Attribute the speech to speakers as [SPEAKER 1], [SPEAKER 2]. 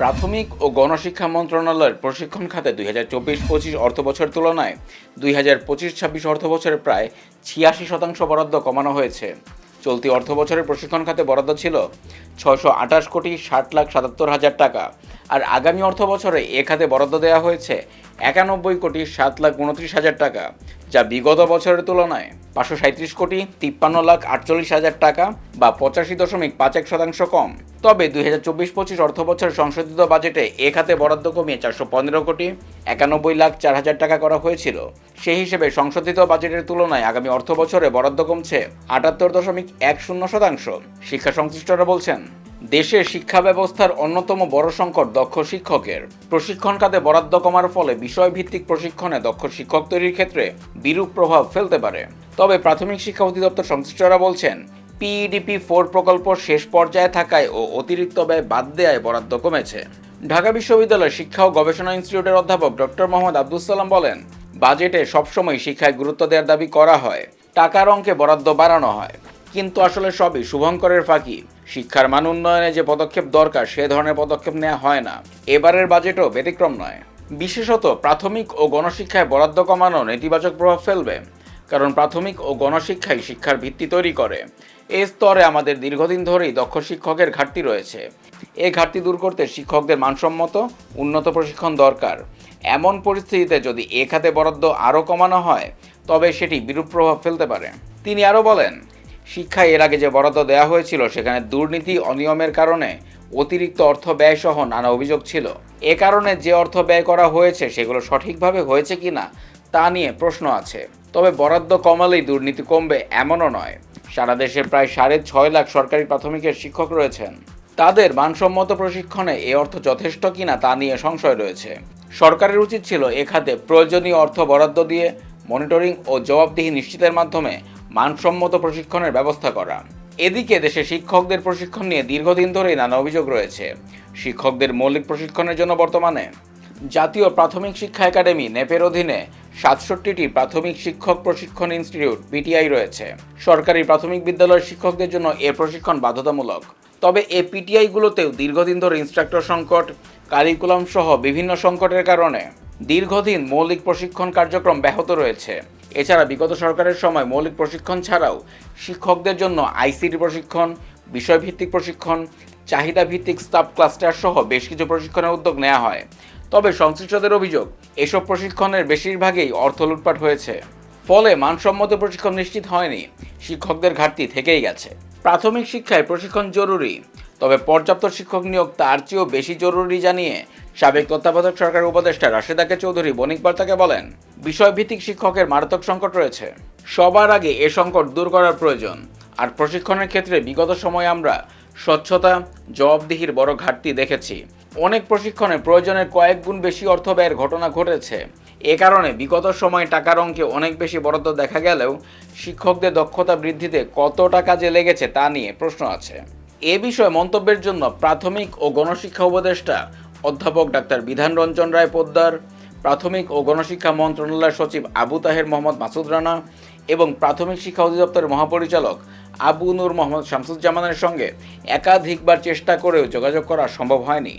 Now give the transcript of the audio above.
[SPEAKER 1] প্রাথমিক ও গণশিক্ষা মন্ত্রণালয়ের প্রশিক্ষণ খাতে দুই হাজার চব্বিশ পঁচিশ অর্থ বছর তুলনায় দুই হাজার পঁচিশ ছাব্বিশ অর্থ বছরে প্রায় ছিয়াশি শতাংশ বরাদ্দ কমানো হয়েছে। চলতি অর্থ বছরের প্রশিক্ষণ খাতে বরাদ্দ ছিল ছয়শো আঠাশ কোটি ষাট লাখ সাতাত্তর হাজার টাকা আর আগামী অর্থ বছরে এ খাতে বরাদ্দ দেওয়া হয়েছে একানব্বই কোটি সাত লাখ উনত্রিশ হাজার টাকা। যা বিগত বছরের তুলনায় পাঁচশো সাঁত্রিশ কোটি তিপ্পান্ন লাখ আটচল্লিশ হাজার টাকা বা পঁচাশি দশমিক পাঁচ এক শতাংশ কম। তবে দুই হাজার চব্বিশ পঁচিশ অর্থ বছর সংশোধিত বাজেটে এ খাতে বরাদ্দ কমিয়ে চারশো পনেরো কোটি একানব্বই লাখ চার হাজার টাকা করা হয়েছিল। সেই হিসেবে সংশোধিত বাজেটের তুলনায় আগামী অর্থ বছরে বরাদ্দ কমছে আটাত্তর দশমিক এক শূন্য শতাংশ। শিক্ষা সংশ্লিষ্টরা বলছেন দেশের শিক্ষা ব্যবস্থার অন্যতম বড় সংকট দক্ষ শিক্ষকের। প্রশিক্ষণ খাতে বরাদ্দ কমার ফলে বিষয়ভিত্তিক প্রশিক্ষণে দক্ষ শিক্ষক তৈরির ক্ষেত্রে বিরূপ প্রভাব ফেলতে পারে। তবে প্রাথমিক শিক্ষা অধিদপ্তর সংশ্লিষ্টরা বলছেন পিইডিপি ফোর প্রকল্প শেষ পর্যায়ে থাকায় ও অতিরিক্ত ব্যয় বাদ দেয়ায় বরাদ্দ কমেছে। ঢাকা বিশ্ববিদ্যালয়ের শিক্ষা ও গবেষণা ইনস্টিটিউটের অধ্যাপক ডক্টর মোহাম্মদ আব্দুল সালাম বলেন, বাজেটে সবসময় শিক্ষায় গুরুত্ব দেওয়ার দাবি করা হয়, টাকার অঙ্কে বরাদ্দ বাড়ানো হয়। কিন্তু আসলে সবই শুভঙ্করের ফাঁকি। শিক্ষার মান উন্নয়নে যে পদক্ষেপ দরকার, সে ধরনের পদক্ষেপ নেওয়া হয় না। এবারের বাজেটও ব্যতিক্রম নয়। বিশেষত প্রাথমিক ও গণশিক্ষায় বরাদ্দ কমানো নেতিবাচক প্রভাব ফেলবে, কারণ প্রাথমিক ও গণশিক্ষাই শিক্ষার ভিত্তি তৈরি করে। এ স্তরে আমাদের দীর্ঘদিন ধরেই দক্ষ শিক্ষকের ঘাটতি রয়েছে। এ ঘাটতি দূর করতে শিক্ষকদের মানসম্মত, উন্নত প্রশিক্ষণ দরকার। এমন পরিস্থিতিতে যদি এ খাতে বরাদ্দ আরও কমানো হয়, তবে সেটি বিরূপ প্রভাব ফেলতে পারে। তিনি আরও বলেন শিক্ষায় এর আগে যে বরাদ্দ দেওয়া হয়েছিল, সেখানে দুর্নীতি, অনিয়মের কারণে অতিরিক্ত অর্থ ব্যয় সহ নানা অভিযোগ ছিল। এ কারণে যে অর্থ ব্যয় করা হয়েছে, সেগুলো সঠিকভাবে হয়েছে কিনা, তা নিয়ে প্রশ্ন আছে। তবে বরাদ্দ কমালেই দুর্নীতি কমবে এমনও নয়। সারা দেশে প্রায় সাড়ে ছয় লাখ সরকারি প্রাথমিকের শিক্ষক রয়েছেন। তাদের মানসম্মত প্রশিক্ষণে এ অর্থ যথেষ্ট কিনা, তা নিয়ে সংশয় রয়েছে। সরকারের উচিত ছিল এ খাতে প্রয়োজনীয় অর্থ বরাদ্দ দিয়ে মনিটরিং ও জবাবদিহি নিশ্চিতের মাধ্যমে মানসম্মত প্রশিক্ষণের ব্যবস্থা করা। এদিকে দেশে শিক্ষকদের প্রশিক্ষণ নিয়ে দীর্ঘদিন ধরেই নানা অভিযোগ রয়েছে। শিক্ষকদের মৌলিক প্রশিক্ষণের জন্য বর্তমানে জাতীয় প্রাথমিক শিক্ষা একাডেমি, নেপের অধীনে সাতষট্টিটি প্রাথমিক শিক্ষক প্রশিক্ষণ ইনস্টিটিউট, পিটিআই রয়েছে। সরকারি প্রাথমিক বিদ্যালয়ের শিক্ষকদের জন্য এ প্রশিক্ষণ বাধ্যতামূলক। তবে এ পিটিআইগুলোতেও দীর্ঘদিন ধরে ইনস্ট্রাক্টর সংকট, কারিকুলাম সহ বিভিন্ন সংকটের কারণে দীর্ঘদিন মৌলিক প্রশিক্ষণ কার্যক্রম ব্যাহত রয়েছে। এছাড়া বিগত সরকারের সময় মৌলিক প্রশিক্ষণ ছাড়াও শিক্ষকদের জন্য আইসিটি প্রশিক্ষণ, বিষয়ভিত্তিক প্রশিক্ষণ চাহিদা ভিত্তিক স্টাফ ক্লাস্টার সহ বেশ কিছু প্রশিক্ষণের উদ্যোগ নেওয়া হয়। তবে সংশ্লিষ্টদের অভিযোগ, এসব প্রশিক্ষণের বেশিরভাগই অর্থ লুটপাট হয়েছে। ফলে মানসম্মত প্রশিক্ষণ নিশ্চিত হয়নি। শিক্ষকদের ঘাটতি থেকেই গেছে। প্রাথমিক শিক্ষায় প্রশিক্ষণ জরুরি। তবে পর্যাপ্ত শিক্ষক নিয়োগ তার চেয়েও বেশি জরুরি জানিয়ে সাবেক তত্ত্বাবধায়ক সরকারের উপদেষ্টা রাশেদাকে চৌধুরী বণিক বার্তাকে বলেন, বিষয়ভিত্তিক শিক্ষকের মারাত্মক সংকট রয়েছে। সবার আগে এ সংকট দূর করার প্রয়োজন। আর প্রশিক্ষণের ক্ষেত্রে বিগত সময়ে আমরা স্বচ্ছতা, জবাবদিহির বড় ঘাটতি দেখেছি। অনেক প্রশিক্ষণে প্রয়োজনের কয়েক গুণ বেশি অর্থ ব্যয়ের ঘটনা ঘটেছে। এ কারণে বিগত সময়ে টাকার অঙ্কে অনেক বেশি বরাদ্দ দেখা গেলেও শিক্ষকদের দক্ষতা বৃদ্ধিতে কত টাকা যে লেগেছে তা নিয়ে প্রশ্ন আছে। এ বিষয়ে মন্তব্যের জন্য প্রাথমিক ও গণশিক্ষা উপদেষ্টা অধ্যাপক ডাক্তার বিধান রঞ্জন রায় পোদ্দার, প্রাথমিক ও গণশিক্ষা মন্ত্রণালয়ের সচিব আবু তাহের মোহাম্মদ মাসুদ রানা এবং প্রাথমিক শিক্ষা অধিদপ্তরের মহাপরিচালক আবু নূর মোহাম্মদ শামসুজ্জামানের সঙ্গে একাধিকবার চেষ্টা করেও যোগাযোগ করা সম্ভব হয়নি।